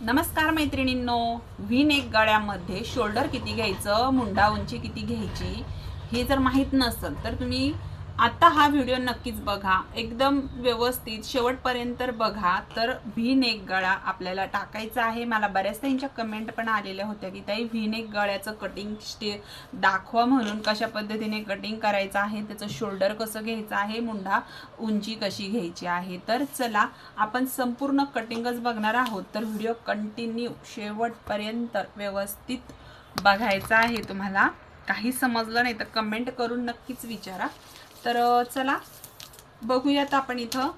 नमस्कार मैत्रिणींनो V neck गळ्यामध्ये शोल्डर किती घ्यायचं मुंडा उंची किती घ्यायची हे जर माहीत नसेल तर तुम्ही आता हा व्हिडिओ नक्कीच बघा. एकदम व्यवस्थित शेवटपर्यंत बघा. तर व्ही नेक गळा आपल्याला टाकायचा आहे. मला बऱ्याच त्यांच्या कमेंट पण आलेल्या होत्या की ताई व्ही नेक गळ्याचं कटिंग स्टे दाखवा म्हणून कशा पद्धतीने कटिंग करायचं आहे? त्याचं शोल्डर कसं घ्यायचं आहे? मुंडा उंची कशी घ्यायची आहे? तर चला आपण संपूर्ण कटिंगच बघणार आहोत. तर व्हिडिओ कंटिन्यू शेवटपर्यंत व्यवस्थित बघायचा आहे तुम्हाला. काही समजलं नाही तर कमेंट करून नक्कीच विचारा. तर चला. बघूयात आपण इथं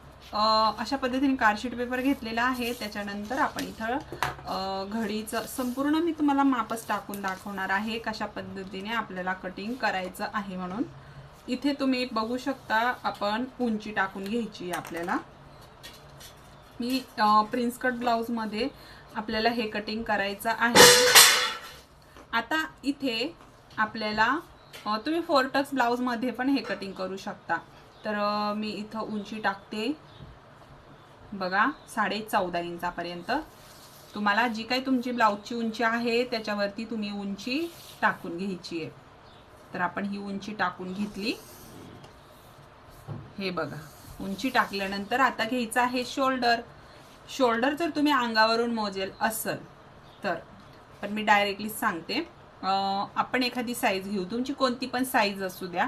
अशा पद्धतीने कार्डशीट पेपर घेतलेला आहे. त्याच्यानंतर आपण इथं घडीचं संपूर्ण मी तुम्हाला मापच टाकून दाखवणार आहे कशा पद्धतीने आपल्याला कटिंग करायचं आहे म्हणून. इथे तुम्ही बघू शकता आपण उंची टाकून घ्यायची आहे आपल्याला. मी प्रिन्स कट ब्लाऊजमध्ये आपल्याला हे कटिंग करायचं आहे. आता इथे आपल्याला तुम्ही फोर टक्स ब्लाऊजमध्ये पण हे कटिंग करू शकता. तर मी इथं उंची टाकते. बघा साडे चौदा इंचापर्यंत. तुम्हाला जी काही तुमची ब्लाऊजची उंची आहे त्याच्यावरती तुम्ही उंची टाकून घ्यायची आहे. तर आपण ही उंची टाकून घेतली. हे बघा उंची टाकल्यानंतर आता घ्यायचं आहे शोल्डर. शोल्डर जर तुम्ही अंगावरून मोजेल असल तर पण मी डायरेक्टली सांगते. आपण एखादी साईज घेऊ. तुमची कोणती पण साईज असू द्या.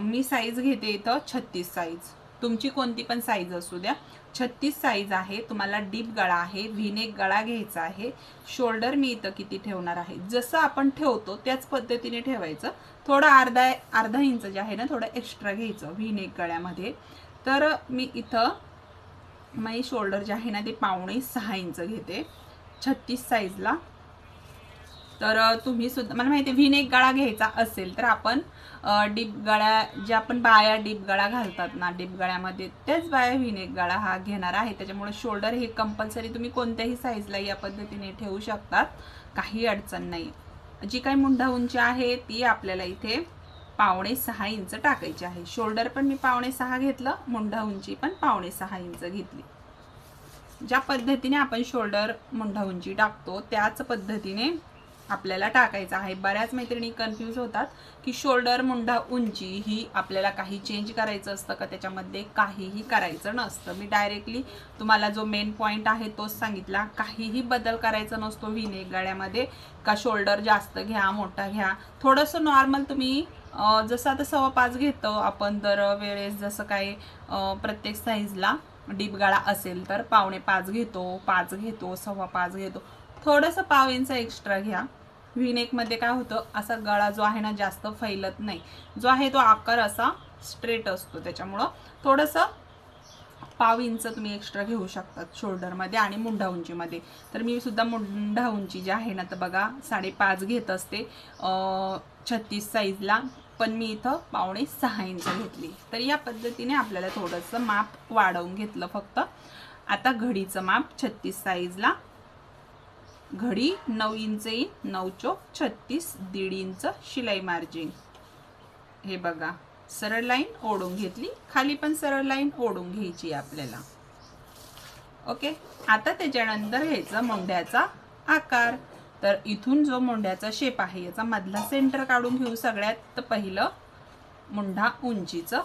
मी साईज घेते इथं छत्तीस साईज तुमची कोणती पण साईज असू द्या. छत्तीस साईज आहे. तुम्हाला डीप गळा आहे. व्हिनेक गळा घ्यायचा आहे. शोल्डर मी इथं किती ठेवणार आहे? जसं आपण ठेवतो त्याच पद्धतीने ठेवायचं. थोडं अर्धा अर्धा इंच जे आहे ना थोडं एक्स्ट्रा घ्यायचं व्हिनेक गळ्यामध्ये. तर मी इथं माझी शोल्डर जे आहे ना ते पावणे सहा इंच घेते. छत्तीस साईजला तर तुम्ही सुद्धा मला माहिती आहे व्हिनेक गळा घ्यायचा असेल तर आपण डीप गळ्या ज्या आपण बाया डीप गळा घालतात ना डीप गळ्यामध्ये त्याच बाया व्हिनेक गळा हा घेणार आहे. त्याच्यामुळे शोल्डर हे कंपल्सरी तुम्ही कोणत्याही साईजला या पद्धतीने ठेवू शकतात. काही अडचण नाही. जी काही मुंढा उंची आहे ती आपल्याला इथे पावणे सहा इंच टाकायची आहे. शोल्डर पण मी पावणे सहा घेतलं मुंढा उंची पण पावणे सहा इंच घेतली. ज्या पद्धतीने आपण शोल्डर मुंढा उंची टाकतो त्याच पद्धतीने आपल्याला टाकायचं आहे. बऱ्याच मैत्रिणी कन्फ्यूज होतात की शोल्डर मुंडा उंची ही आपल्याला काही चेंज करायचं असतं का? त्याच्यामध्ये काहीही करायचं नसतं. मी डायरेक्टली तुम्हाला जो मेन पॉईंट आहे तोच सांगितला. काहीही बदल करायचा नसतो विने गळ्यामध्ये. का शोल्डर जास्त घ्या मोठा घ्या. थोडंसं नॉर्मल तुम्ही जसं आता सव्वा पाच घेतो आपण दर वेळेस जसं काय प्रत्येक साईजला डीप गाळा असेल तर पावणे पाच घेतो पाच घेतो सव्वा पाच घेतो. थोडंसं पाव इंच एक्स्ट्रा घ्या. व्हीनेकमध्ये काय होतं असा गळा जो आहे ना जास्त फैलत नाही. जो आहे तो आकार असा स्ट्रेट असतो त्याच्यामुळं. थोडंसं पाव इंच तुम्ही एक्स्ट्रा घेऊ शकतात शोल्डरमध्ये आणि मुंढा उंचीमध्ये. तर मी सुद्धा मुंढा उंची जी आहे ना तर बघा साडेपाच घेत असते. छत्तीस साईजला पण मी इथं पावणे सहा इंच घेतली. तर या पद्धतीने आपल्याला थोडंसं माप वाढवून घेतलं फक्त. आता घडीचं माप छत्तीस साईजला घडी नऊ इंच येईल नऊ चोक छत्तीस दीड इंच शिलाई मार्जिन हे बघा सरळ लाईन ओढून घेतली खाली पण सरळ लाईन ओढून घ्यायची आपल्याला. ओके आता त्याच्यानंतर घ्यायचा मोंढ्याचा आकार. तर इथून जो मोंढ्याचा शेप आहे याचा मधला सेंटर काढून घेऊ सगळ्यात पहिलं मुंढा उंचीचं.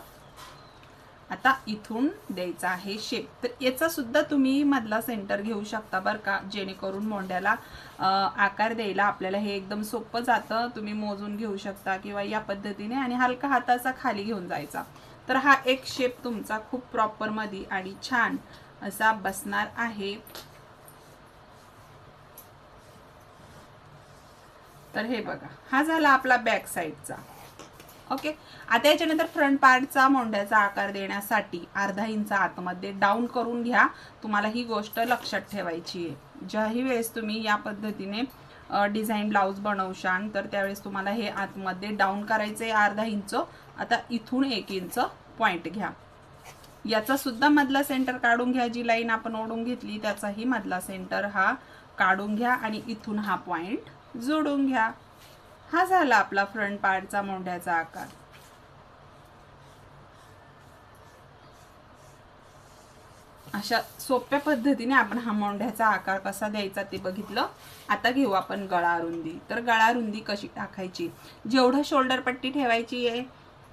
आता इथून द्यायचा आहे शेप तर याचा सुद्धा तुम्ही मधला सेंटर घेऊ शकता बरं का जेणेकरून मोंड्याला आकार द्यायला आपल्याला हे एकदम सोपं जातं. तुम्ही मोजून घेऊ शकता किंवा या पद्धतीने आणि हलका हाताचा खाली घेऊन जायचा. तर हा एक शेप तुमचा खूप प्रॉपरमध्ये आणि छान असा बसणार आहे. तर हे बघा हा झाला आपला बॅक साईडचा ओके? आता याच्यानंतर फ्रंट पार्टचा मोंड्याचा आकार देण्यासाठी अर्धा इंच आतमध्ये डाऊन करून घ्या. तुम्हाला ही गोष्ट लक्षात ठेवायची आहे. ज्याही वेळेस तुम्ही या पद्धतीने डिझाईन ब्लाऊज बनवशान तर त्यावेळेस तुम्हाला हे आतमध्ये डाऊन करायचं आहे अर्धा इंच. आता इथून एक इंच पॉईंट घ्या. याचा सुद्धा मधला सेंटर काढून घ्या जी लाईन आपण ओढून घेतली त्याचाही मधला सेंटर हा काढून घ्या आणि इथून हा पॉईंट जोडून घ्या. हा झाला आपला फ्रंट पार्टचा मोंढ्याचा आकार. अशा सोप्या पद्धतीने आपण हा मोंढ्याचा आकार कसा द्यायचा ते बघितलं. आता घेऊ आपण गळा रुंदी. तर गळा रुंदी कशी टाकायची? जेवढं शोल्डर पट्टी ठेवायची आहे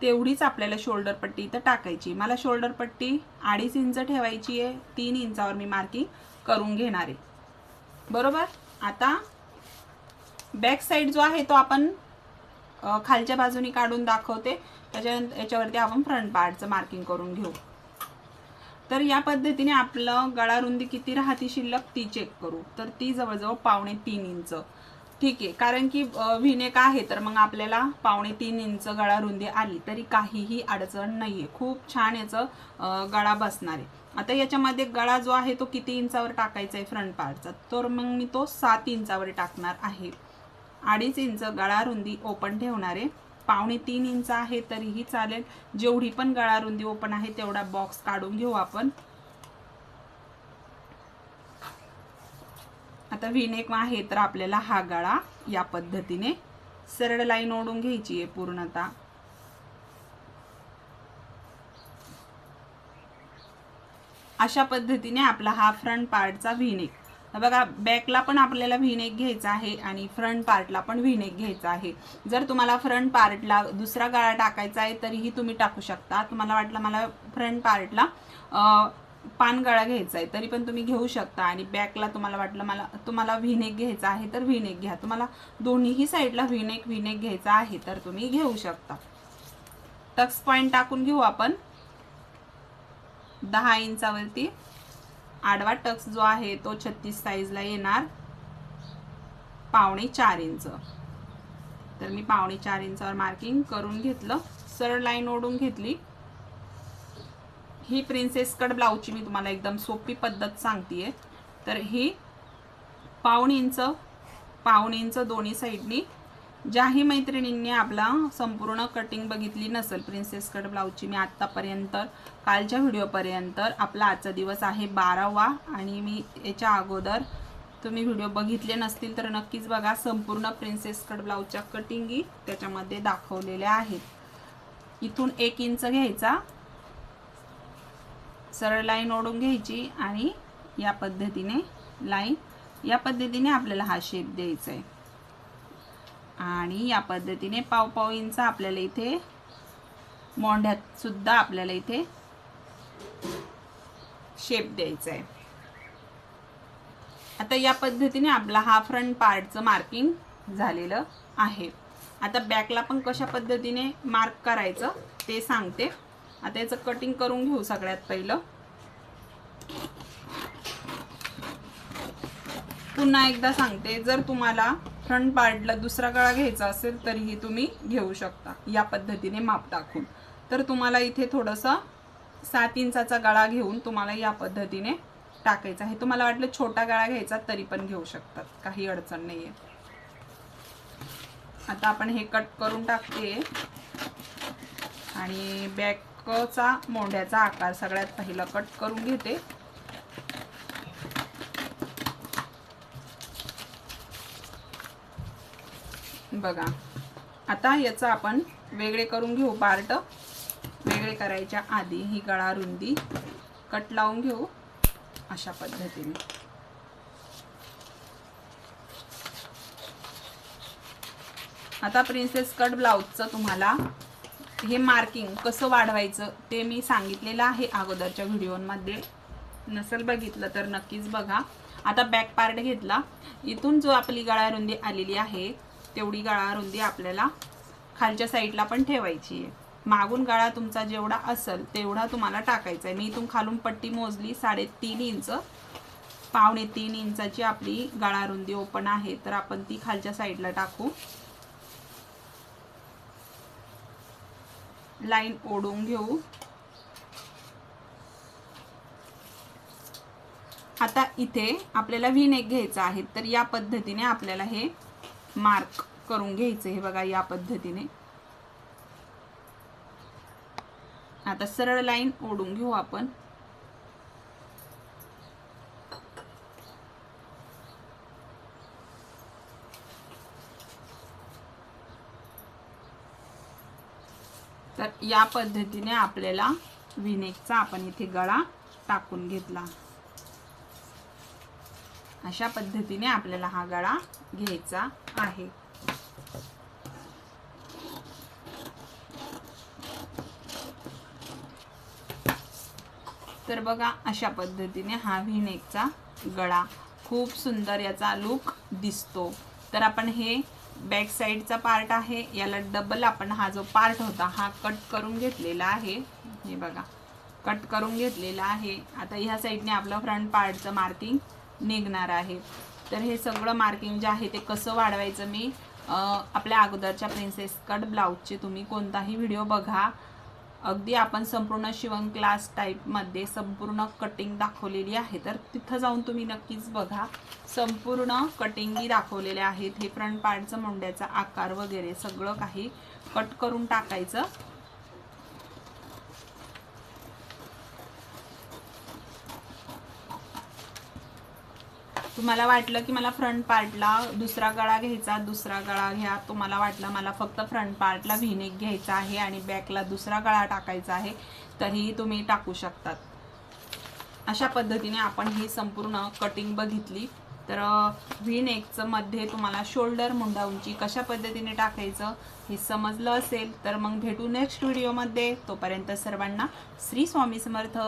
तेवढीच आपल्याला शोल्डर पट्टी इथं टाकायची. मला शोल्डर पट्टी अडीच इंच ठेवायची आहे तीन इंचावर मी मार्किंग करून घेणार आहे. बरोबर? आता बॅक साईड जो आहे तो आपण खालच्या बाजूनी काढून दाखवते. त्याच्यानंतर याच्यावरती आपण फ्रंट पार्टचं मार्किंग करून घेऊ. तर या पद्धतीने आपलं गळा रुंदी किती राहती शिल्लक ती चेक करू. तर ती जवळजवळ पावणे तीन इंच. ठीक आहे. कारण की व्हिनेक आहे? तर मग आपल्याला पावणे तीन इंच गळा रुंदी आली तरी काहीही अडचण नाही आहे खूप छान याचं गळा बसणार आहे. आता याच्यामध्ये गळा जो आहे तो किती इंचावर टाकायचा आहे फ्रंट पार्टचा? तर मग मी तो सात इंचावर टाकणार आहे. अडीच इंच गळारुंदी ओपन ठेवणार. आहे पावणे तीन इंच आहे तरीही चालेल. जेवढी पण गळारुंदी ओपन आहे तेवढा बॉक्स काढून घेऊ आपण. आता विनेक आहे तर आपल्याला हा गळा या पद्धतीने सरळ लाईन ओढून घ्यायची आहे पूर्णतः. अशा पद्धतीने आपला हा फ्रंट पार्टचा व्हिनेक बघा बॅकला पण आपल्याला व्हीनेक घ्यायचा आहे आणि फ्रंट पार्टला पण व्हीनेक घ्यायचा आहे. जर तुम्हाला फ्रंट पार्टला दुसरा गळा टाकायचा आहे तरीही तुम्ही टाकू शकता. तुम्हाला वाटलं मला फ्रंट पार्टला पान गळा घ्यायचा आहे तरी पण तुम्ही घेऊ शकता. आणि बॅकला तुम्हाला वाटलं मला तुम्हाला व्हीनेक घ्यायचा आहे तर व्हीनेक घ्या. तुम्हाला दोन्हीही साईडला व्हीनेक व्हीनेक घ्यायचा आहे तर तुम्ही घेऊ शकता. टक्स पॉईंट टाकून घेऊ आपण. दहा इंचावरती. आडवा टक्स जो आहे तो छत्तीस साईजला येणार पावणे चार इंच. तर मी पावणे चार इंचावर मार्किंग करून घेतलं सरळ लाईन ओढून घेतली. ही प्रिन्सेस कट ब्लाऊजची मी तुम्हाला एकदम सोपी पद्धत सांगतेय. तर ही पाऊण इंच पाऊण इंच दोन्ही साईडनी ज्याही मैत्रिणींनी आपला संपूर्ण कटिंग बघितली नसेल प्रिन्सेस कट ब्लाऊजची मी आत्तापर्यंत कालच्या व्हिडिओपर्यंत आपला आजचा दिवस आहे बारावा आणि मी याच्या अगोदर तुम्ही व्हिडिओ बघितले नसतील तर नक्कीच बघा संपूर्ण प्रिन्सेस कट ब्लाऊजच्या कटिंगी त्याच्यामध्ये दाखवलेल्या आहेत. इथून एक इंच घ्यायचा सरळ लाईन ओढून घ्यायची आणि या पद्धतीने लाईन या पद्धतीने आपल्याला हा शेप द्यायचा आहे आणि या पद्धतीने पाव पाव इंच आपल्याला इथे मोंढ्यात सुद्धा आपल्याला इथे शेप द्यायचा आहे. आता या पद्धतीने आपला हा फ्रंट पार्टचं मार्किंग झालेलं आहे. आता बॅकला पण कशा पद्धतीने मार्क करायचं ते सांगते. आता याचं कटिंग करून घेऊ सगळ्यात पहिलं. पुन्हा एकदा सांगते जर तुम्हाला फ्रंट पार्टला दुसरा गळा घ्यायचा असेल तरीही तुम्ही घेऊ शकता. या पद्धतीने माप टाकून. तर तुम्हाला इथे थोडंसं सात इंचाचा गळा घेऊन तुम्हाला या पद्धतीने टाकायचा आहे. तुम्हाला वाटलं छोटा गळा घ्यायचा तरी पण घेऊ शकतात. काही अडचण नाही आहे आता आपण हे कट करून टाकते. आणि बॅकचा मोंड्याचा आकार सगळ्यात पहिला कट करून घेते. बघा. आता याचं आपण वेगळे करून घेऊ पार्ट वेगळे करायच्या आधी ही गळा रुंदी कट लावून घेऊ अशा पद्धतीने. आता प्रिन्सेस कट ब्लाऊजचं तुम्हाला हे मार्किंग कसं वाढवायचं ते मी सांगितलेलं आहे अगोदरच्या व्हिडिओमध्ये. नसेल बघितलं तर नक्कीच बघा. आता बॅक पार्ट घेतला. इथून जो आपली गळा रुंदी आलेली आहे तेवढी गळा रुंदी आपल्याला खालच्या साईडला पण ठेवायची आहे. मागून गळा तुमचा जेवढा असेल तेवढा तुम्हाला टाकायचा आहे. मी इथून खालून पट्टी मोजली साडेतीन इंच. पावणे तीन इंचाची आपली गळा रुंदी ओपन आहे. तर आपण ती खालच्या साईडला टाकू. लाईन ओढून घेऊ. आता इथे आपल्याला व्ही नेक घ्यायचा आहे. तर या पद्धतीने आपल्याला हे मार्क करून घ्यायचं हे बघा या पद्धतीने. आता सरळ लाईन ओढून घेऊ आपण. तर या पद्धतीने आपल्याला विनेकचा आपण इथे गळा टाकून घेतला. अशा पद्धतीने आपल्याला हा गळा घ्यायचा आहे. तर बघा अशा पद्धतीने हा व्हिनेकचा गळा खूप सुंदर याचा लुक दिसतो. तर आपण हे बॅक साईडचा पार्ट आहे. याला डबल आपण हा जो पार्ट होता हा कट करून घेतलेला आहे. हे बघा कट करून घेतलेला आहे. आता ह्या साईडने आपलं फ्रंट पार्टचं मार्किंग निघणार आहे. तर हे सगळं मार्किंग जे आहे ते कसं वाढवायचं मी आपल्या अगोदरच्या प्रिन्सेस कट ब्लाऊजचे तुम्ही कोणताही व्हिडिओ बघा. अगदी आपण संपूर्ण शिवण क्लास टाईपमध्ये संपूर्ण कटिंग दाखवलेली आहे. तर तिथं जाऊन तुम्ही नक्कीच बघा. संपूर्ण कटिंगी दाखवलेल्या आहेत. हे फ्रंट पार्टचं मुंड्याचा आकार वगैरे सगळं काही कट करून टाकायचं. तुम्हाला वाटलं की मला फ्रंट पार्टला दुसरा गळा घ्यायचा दुसरा गळा घ्या. तुम्हाला वाटलं मला फक्त फ्रंट पार्टला व्हिनेक घ्यायचा आहे आणि बॅकला दुसरा गळा टाकायचा आहे तरीही तुम्ही टाकू शकतात. अशा पद्धतीने आपण ही संपूर्ण कटिंग बघितली. तर व्ही नेकचं मध्ये तुम्हाला शोल्डर मुंडा उंची कशा पद्धतीने टाकायचं हे समजलं असेल तर मग भेटू नेक्स्ट व्हिडिओमध्ये तोपर्यंत सर्वांना श्री स्वामी समर्थ.